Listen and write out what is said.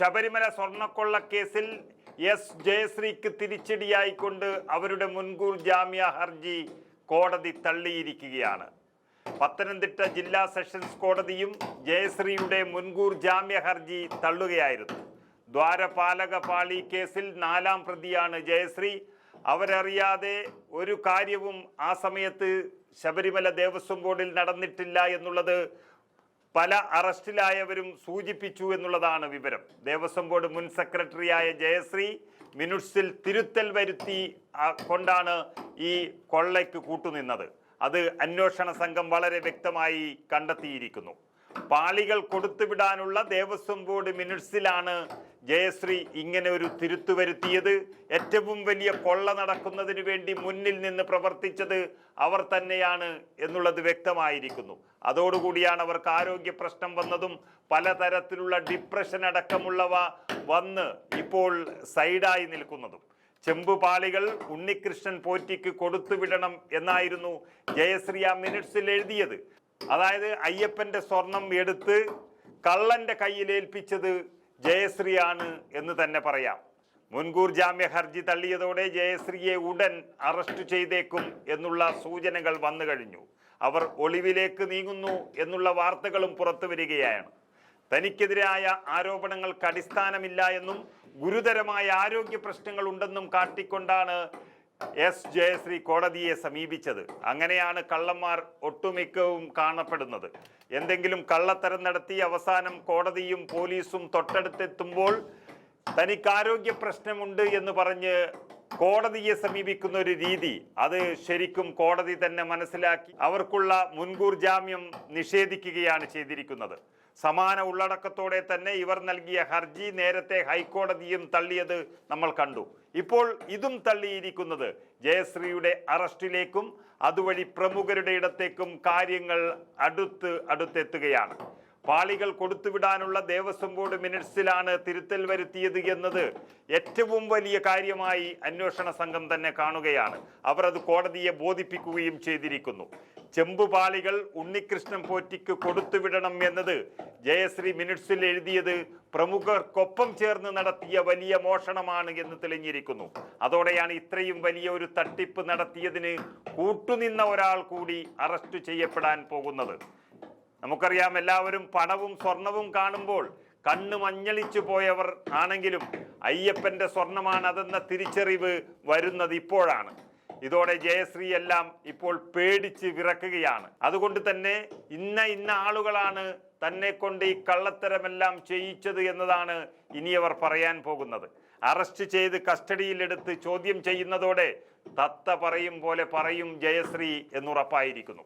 ശബരിമല സ്വർണക്കൊള്ള കേസിൽ എസ് ജയശ്രീക്ക് തിരിച്ചടിയായിക്കൊണ്ട് അവരുടെ മുൻകൂർ ജാമ്യ ഹർജി കോടതി തള്ളിയിരിക്കുകയാണ്. പത്തനംതിട്ട ജില്ലാ സെഷൻസ് കോടതിയും ജയശ്രീയുടെ മുൻകൂർ ജാമ്യ ഹർജി തള്ളുകയായിരുന്നു. ദ്വാരപാലക പാളി കേസിൽ നാലാം പ്രതിയാണ് ജയശ്രീ. അവരറിയാതെ ഒരു കാര്യവും ആ സമയത്ത് ശബരിമല ദേവസ്വം ബോർഡിൽ നടന്നിട്ടില്ല എന്നുള്ളത് പല അറസ്റ്റിലായവരും സൂചിപ്പിച്ചു എന്നുള്ളതാണ് വിവരം. ദേവസ്വം ബോർഡ് മുൻ സെക്രട്ടറിയായ ജയശ്രീ മിനുട്സിൽ തിരുത്തൽ വരുത്തി കൊണ്ടാണ് ഈ കൊള്ളയ്ക്ക് കൂട്ടുനിന്നത്. അത് അന്വേഷണ സംഘം വളരെ വ്യക്തമായി കണ്ടെത്തിയിരിക്കുന്നു. പാളികൾ കൊടുത്തുവിടാനുള്ള ദേവസ്വം ബോർഡ് മിനിറ്റ്സിലാണ് ജയശ്രീ ഇങ്ങനെ ഒരു തിരുത്തു വരുത്തിയത്. ഏറ്റവും വലിയ കൊള്ള നടക്കുന്നതിന് വേണ്ടി മുന്നിൽ നിന്ന് പ്രവർത്തിച്ചത് അവർ തന്നെയാണ് എന്നുള്ളത് വ്യക്തമായിരിക്കുന്നു. അതോടുകൂടിയാണ് അവർക്ക് ആരോഗ്യ പ്രശ്നം വന്നതും പലതരത്തിലുള്ള ഡിപ്രഷൻ അടക്കമുള്ളവ വന്ന് ഇപ്പോൾ സൈഡായി നിൽക്കുന്നതും. ചെമ്പുപാളികൾ ഉണ്ണികൃഷ്ണൻ പോറ്റിക്ക് കൊടുത്തുവിടണം എന്നായിരുന്നു ജയശ്രീ ആ മിനിറ്റ്സിൽ എഴുതിയത്. അതായത് അയ്യപ്പന്റെ സ്വർണം എടുത്ത് കള്ളന്റെ കയ്യിൽ ഏൽപ്പിച്ചത് ജയശ്രീയാണ് എന്ന് തന്നെ പറയാം. മുൻകൂർ ജാമ്യ ഹർജി തള്ളിയതോടെ ജയശ്രീയെ ഉടൻ അറസ്റ്റ് ചെയ്തേക്കും എന്നുള്ള സൂചനകൾ വന്നു കഴിഞ്ഞു. അവർ ഒളിവിലേക്ക് നീങ്ങുന്നു എന്നുള്ള വാർത്തകളും പുറത്തു വരികയാണ്. തനിക്കെതിരായ ആരോപണങ്ങൾക്ക് അടിസ്ഥാനമില്ല എന്നും ഗുരുതരമായ ആരോഗ്യ പ്രശ്നങ്ങൾ ഉണ്ടെന്നും കാട്ടിക്കൊണ്ടാണ് എസ് ജയശ്രീ കോടതിയെ സമീപിച്ചത്. അങ്ങനെയാണ് കള്ളന്മാർ ഒട്ടുമിക്കവും കാണപ്പെടുന്നത്. എന്തെങ്കിലും കള്ളത്തരം നടത്തി അവസാനം കോടതിയും പോലീസും തൊട്ടടുത്തെത്തുമ്പോൾ തനിക്ക് ആരോഗ്യ പ്രശ്നമുണ്ട് എന്ന് പറഞ്ഞ് കോടതിയെ സമീപിക്കുന്ന ഒരു രീതി അത് ശരിക്കും കോടതി തന്നെ മനസ്സിലാക്കി അവർക്കുള്ള മുൻകൂർ ജാമ്യം നിഷേധിക്കുകയാണ് ചെയ്തിരിക്കുന്നത്. സമാന ഉള്ളടക്കത്തോടെ തന്നെ ഇവർ നൽകിയ ഹർജി നേരത്തെ ഹൈക്കോടതിയും തള്ളിയത് നമ്മൾ കണ്ടു. ഇപ്പോൾ ഇതും തള്ളിയിരിക്കുന്നത് ജയശ്രീയുടെ അറസ്റ്റിലേക്കും അതുവഴി പ്രമുഖരുടെ ഇടത്തേക്കും കാര്യങ്ങൾ അടുത്ത് അടുത്തെത്തുകയാണ്. പാളികൾ കൊടുത്തുവിടാനുള്ള ദേവസ്വം ബോർഡ് മിനിറ്റ്സിലാണ് തിരുത്തൽ വരുത്തിയത് എന്നത് ഏറ്റവും വലിയ കാര്യമായി അന്വേഷണ സംഘം തന്നെ കാണുകയാണ്. അവർ അത് കോടതിയെ ബോധിപ്പിക്കുകയും ചെയ്തിരിക്കുന്നു. ചെമ്പുപാളികൾ ഉണ്ണികൃഷ്ണൻ പോറ്റിക്ക് കൊടുത്തുവിടണം എന്നത് ജയശ്രീ മിനിറ്റ്സിൽ എഴുതിയത് പ്രമുഖർക്കൊപ്പം ചേർന്ന് നടത്തിയ വലിയ മോഷണമാണ് എന്ന് തെളിഞ്ഞിരിക്കുന്നു. അതോടെയാണ് ഇത്രയും വലിയ ഒരു തട്ടിപ്പ് നടത്തിയതിന് കൂട്ടുനിന്ന ഒരാൾ കൂടി അറസ്റ്റ് ചെയ്യപ്പെടാൻ പോകുന്നത്. നമുക്കറിയാം എല്ലാവരും പണവും സ്വർണവും കാണുമ്പോൾ കണ്ണ് മഞ്ഞളിച്ചു പോയവർ ആണെങ്കിലും അയ്യപ്പന്റെ സ്വർണമാണ് അതെന്ന തിരിച്ചറിവ് വരുന്നത് ഇപ്പോഴാണ്. ഇതോടെ ജയശ്രീ എല്ലാം ഇപ്പോൾ പേടിച്ച് വിറക്കുകയാണ്. അതുകൊണ്ട് തന്നെ ഇന്ന ഇന്ന ആളുകളാണ് തന്നെ കൊണ്ട് ഈ കള്ളത്തരമെല്ലാം ചെയ്യിച്ചത് എന്നതാണ് ഇനി അവർ പറയാൻ പോകുന്നത്. അറസ്റ്റ് ചെയ്ത് കസ്റ്റഡിയിലെടുത്ത് ചോദ്യം ചെയ്യുന്നതോടെ തത്ത പറയും പോലെ പറയും ജയശ്രീ എന്നുറപ്പായിരിക്കുന്നു.